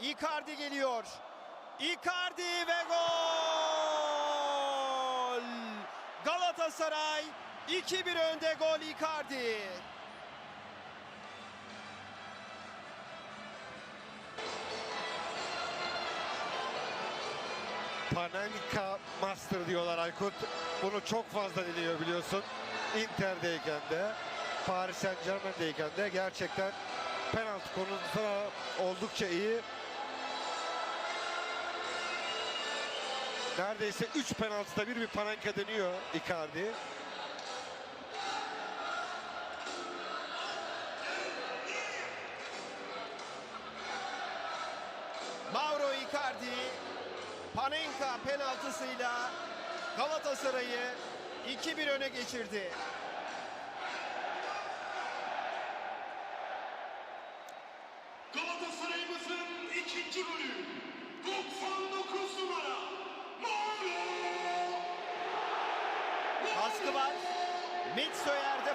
Icardi geliyor. Icardi ve gol! Galatasaray 2-1 önde gol Icardi. Panenka Master diyorlar Aykut. Bunu çok fazla diliyor biliyorsun. Inter'deyken de, Paris Saint Germain'deyken de gerçekten penaltı konusunda oldukça iyi. Neredeyse 3 penaltıda bir bir Panenka deniyor Icardi. Mauro Icardi Panenka penaltısıyla Galatasaray'ı 2-1 öne geçirdi. Galatasaray'ımızın ikinci golü Baskı var. Mitsoyer'de